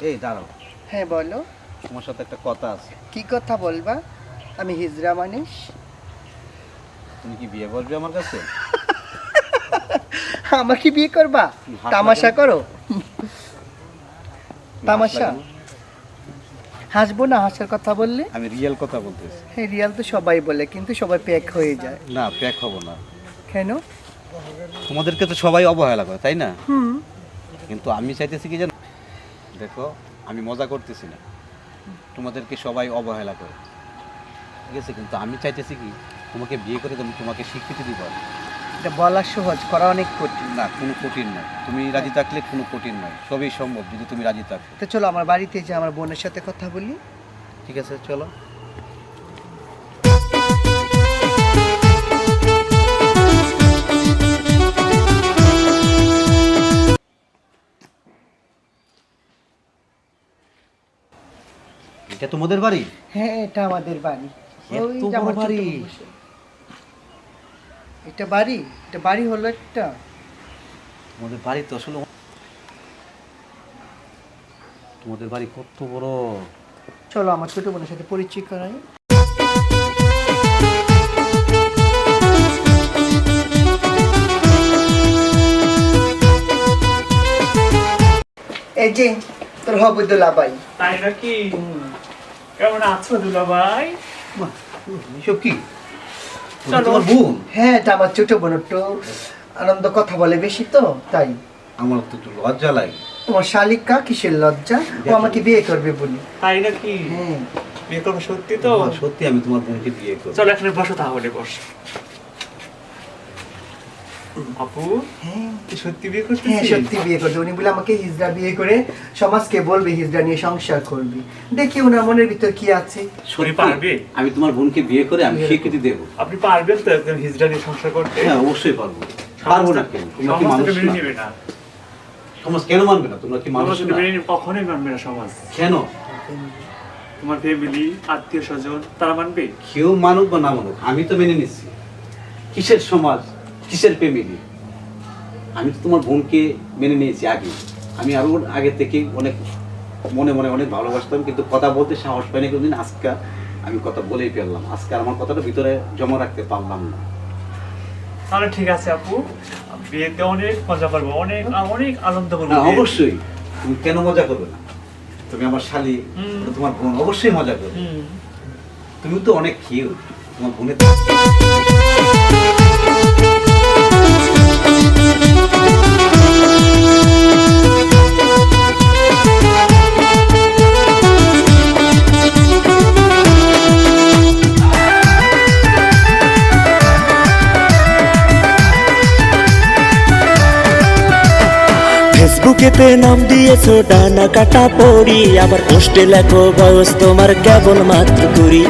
দাঁড়াও। হ্যাঁ বলো। তোমার সাথে একটা কথা আছে। কি কথা বলবা? আমি হিজড়া মানুষ। তুমি কি বিয়ে করবে আমার কাছে? আমাকে বিয়ে করবা? তামাশা? করো? তামাশা? হাসবো না হাসার কথা বললে? আমি রিয়েল কথা বলতেছি। হ্যাঁ রিয়াল তো সবাই বলে কিন্তু সবাই প্যাক হয়ে যায়। না প্যাক হব না। কেন? তোমাদেরকে তো সবাই অবহেলা করে তাই না? হুম। কিন্তু আমি চাইতেছি কি জানো দেখো আমি মজা করতেছি না। তোমাদেরকে সবাই অবহেলা করে। ঠিক আছে? কিন্তু আমি চাইতেছি কি তোমাকে বিয়ে করে তুমি তোমাকে স্বীকৃতি দিব। এটা বলা সহজ করা অনেক কঠিন। না কোনো কঠিন নয়। তুমি রাজি থাকলে কোনো কঠিন নয়। সবই সম্ভব যদি তুমি রাজি থাকো। তো চলো আমার বাড়িতে যে আমার বোনের সাথে কথা বলি। ঠিক আছে চলো। এটা তোমাদের বাড়ি? হ্যাঁ এটা আমাদের বাড়ি। এত ওই যে বড় আমার ছোট বাড়ি? বসে। এটা বাড়ি? এটা বাড়ি হলো একটা। তোমাদের বাড়ি তো আসলে তোমাদের বাড়ি কত বড়? চলো আমার ছোট বোনের সাথে পরিচয় করাই। এই যে তোর হবুদুল্লা ভাই তাই নাকি? কেমন আছো দুলা ভাই? এসব কি? তোমার বোন? হ্যাঁ এটা আমার ছোট বোন একটু আনন্দ কথা বলে বেশি তো তাই। আমার তো একটু লজ্জা লাগে। তোমার শালিকা কিসের লজ্জা? ও আমাকে বিয়ে করবে বলি। তাই নাকি? হ্যাঁ। বিয়ে করব সত্যি তো? সত্যি আমি তোমার বোনকে বিয়ে করব। চলো এখানে বসো তাহলে বস। আপু? হ্যাঁ। সত্যি বিয়ে হ্যাঁ সত্যি বিয়ে করবে উনি বলে আমাকে হিজড়া বিয়ে করে সমাজকে বলবে হিজড়া নিয়ে সংসার করবে। দেখি ওনার মনের ভিতর কি আছে। সত্যি পারবে? আমি তোমার বোনকে বিয়ে করে আমি স্বীকৃতি দেবো। আপনি পারবেন তো একদম হিজড়া নিয়ে সংসার করতে? হ্যাঁ অবশ্যই পারব। পারব না কেন? তোমরা কি মানুষ না? সমাজ কেন মানবে না? তোমরা কি মানুষ না? কখনোই মানবে না সমাজ। কেন? তোমার ফ্যামিলি আত্মীয় স্বজন তারা মানবে? কেউ মানুক বা না মানুক আমি তো মেনে নিচ্ছি। কিসের সমাজ? কিসের ফ্যামিলি আমি তো তোমার বোনকে মেনে নিয়েছি আগে। আমি আরও আগে থেকে অনেক মনে মনে অনেক ভালোবাসতাম কিন্তু কথা বলতে সাহস পাইনি কোনদিন। আজকে আমি কথা বলেই ফেললাম। আজকে আমার কথাটা ভিতরে জমা রাখতে পারলাম না। তাহলে ঠিক আছে আপু। বিয়েতে অনেক মজা করব অনেক অনেক আনন্দ করব অবশ্যই। তুমি কেন মজা করবে না? তুমি আমার শালি তোমার বোন অবশ্যই মজা করবে। তুমি তো অনেক কিউট তোমার বোনের ফেসবুকেতে নাম দিয়েছ, ডানা কাটা পড়ি আবার পোস্টে লেখো, বয়স তোমার কেবল মাত্র কুড়ি।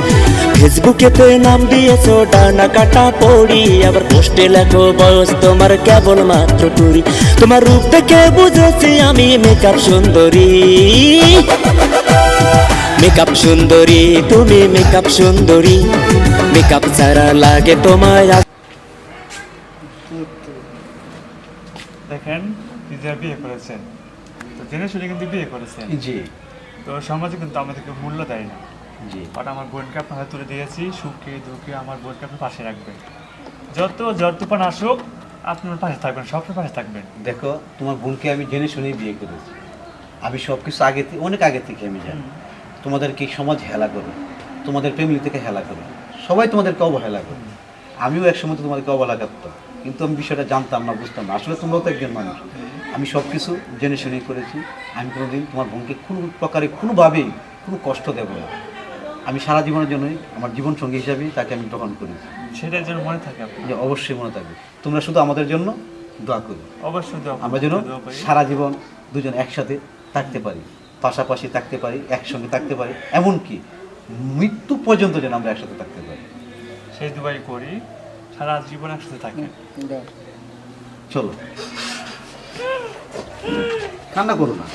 ফেসবুকেতে নাম দিয়েছ, ডানা কাটা পড়ি আবার পোস্টে লেখো, বয়স তোমার কেবল মাত্র কুড়ি। তোমার রূপ দেখে বুঝেছি আমি মেকআপ সুন্দরী। মেকআপ সুন্দরী, তুমি মেকআপ সুন্দরী। মেকআপ ছাড়া লাগে তোমায় দিদিরা বিয়ে করেছেন। তো জেনে শুনে কিন্তু বিয়ে করেছেন। জি। তো সমাজে কিন্তু আমাদেরকে মূল্য দেয় না। জি। বাট আমার বোনকে আপনার হাতে তুলে দিয়েছি সুখে দুঃখে আমার বোনকে আপনি পাশে রাখবেন। যত জ্বর তুফান আসুক আপনি আমার পাশে থাকবেন সবসময় পাশে থাকবেন। দেখো তোমার বোনকে আমি জেনে শুনেই বিয়ে করেছি। আমি সব কিছু আগে অনেক আগে থেকে আমি জানি। তোমাদেরকে সমাজ হেলা করে তোমাদের ফ্যামিলি থেকে হেলা করে সবাই তোমাদেরকে অবহেলা করে আমিও একসময় তো তোমাদেরকে অবহেলা করতাম কিন্তু আমি বিষয়টা জানতাম না বুঝতাম না। আসলে তোমরাও তো একজন মানুষ। আমি সব কিছু জেনে শুনে করেছি। আমি কোনোদিন তোমার বোনকে কোনো প্রকারে কোনোভাবেই কোনো কষ্ট দেবো না। আমি সারা জীবনের জন্যই আমার জীবন সঙ্গী হিসাবেই তাকে আমি গ্রহণ করেছি। সেটার জন্য মনে থাকে আপনি যে অবশ্যই মনে থাকবে। তোমরা শুধু আমাদের জন্য দোয়া করবে অবশ্যই আমরা যেন করি। সারা জীবন দুজন একসাথে থাকতে পারি। পাশাপাশি থাকতে পারি একসঙ্গে থাকতে পারি। এমনকি মৃত্যু পর্যন্ত যেন আমরা একসাথে থাকতে পারি। সেই দুবাই করি। সারা জীবন একসাথে থাকে দাও। চলো। কান্না করো না।